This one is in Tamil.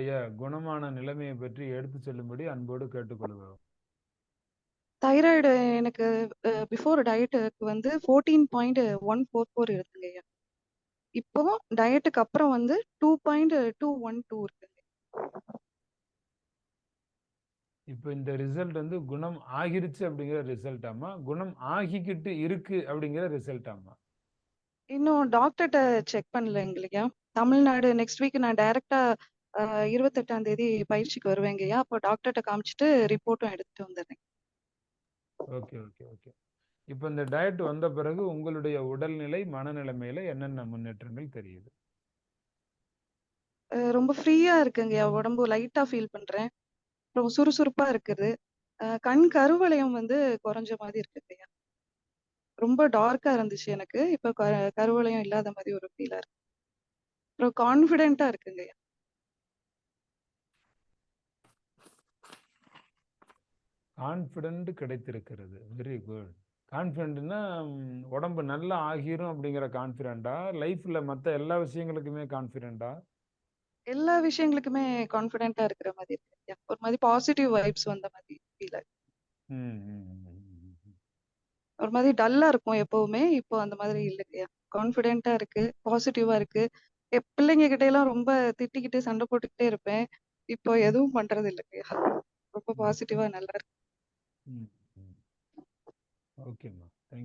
உங்களுடைய குணமான நிலைமையை பற்றி எடுத்து சொல்லும்படி அன்போடு கேட்டுக்கொள்கிறோம். தைராய்டு எனக்கு பிஃபோர் டயட்டுக்கு வந்து fourteen point one four four இருக்குங்க இப்போ டயட்டுக்கு அப்புறம் வந்து two point two one two இருக்குங்க இப்போ இந்த ரிசல்ட் வந்து குணம் ஆகிருச்சு அப்படிங்கிற ரிசல்ட் ஆமா குணம் ஆகிக்கிட்டு இருக்கு அப்படிங்கிற ரிசல்ட் ஆமா. இன்னும் டாக்டர்கிட்ட செக் பண்ணல எங்களையா தமிழ்நாடு நெக்ஸ்ட் வீக் நான் டைரக்டா இருபத்தெட்டாம் தேதி பயிற்சிக்கு வருவேங்கய்யா அப்போ டாக்டர்கிட்ட காமிச்சிட்டு ரிப்போர்ட்டும் எடுத்துட்டு வந்துடுறேன். Okay okay okay. இப்போ இந்த டயட் வந்த பிறகு உங்களுடைய உடல்நிலை மனநிலைமையில என்னென்ன முன்னேற்றங்கள் தெரியுது? ரொம்ப ஃப்ரீயா இருக்குங்கய்யா உடம்பு லைட்டா ஃபீல் பண்றேன். ரொம்ப சுறுசுறுப்பா இருக்குது. கண் கருவளையம் வந்து குறைஞ்ச மாதிரி இருக்குங்கய்யா ரொம்ப டார்க்கா இருந்துச்சு எனக்கு. இப்போ கருவளையம் இல்லாத மாதிரி ஒரு ஃபீலா இருக்கு. அப்புறம் கான்ஃபிடென்ட்டா இருக்குங்கய்யா கான்ஃபிடென்ட் கிடைத்திருக்கிறது. வெரி குட் கான்ஃபிடென்ட்னா உடம்பு நல்லா ஆகிரும் அப்படிங்கிற கான்ஃபிடென்ட்டா லைஃப்ல மற்ற எல்லா விஷயங்களுக்குமே கான்ஃபிடென்ட்டா எல்லா விஷயங்களுக்குமே கான்ஃபிடென்ட்டா இருக்கிற மாதிரி இருக்குங்கய்யா ஒரு மாதிரி பாசிட்டிவ் வைப்ஸ் வந்த மாதிரி ஃபீல் ஆகுது. ஒரு மாதிரி டல்லா இருக்கும் எப்பவுமே. இப்போ அந்த மாதிரி இல்லைங்கய்யா கான்ஃபிடென்ட்டா இருக்கு பாசிட்டிவா இருக்கு. பிள்ளைங்க கிட்ட எல்லாம் ரொம்ப திட்டிக்கிட்டு சண்டை போட்டுக்கிட்டே இருப்பேன். இப்போ எதுவும் பண்றது இல்லைங்கய்யா ரொம்ப பாசிட்டிவா நல்லா இருக்கு. ஓகேம்மா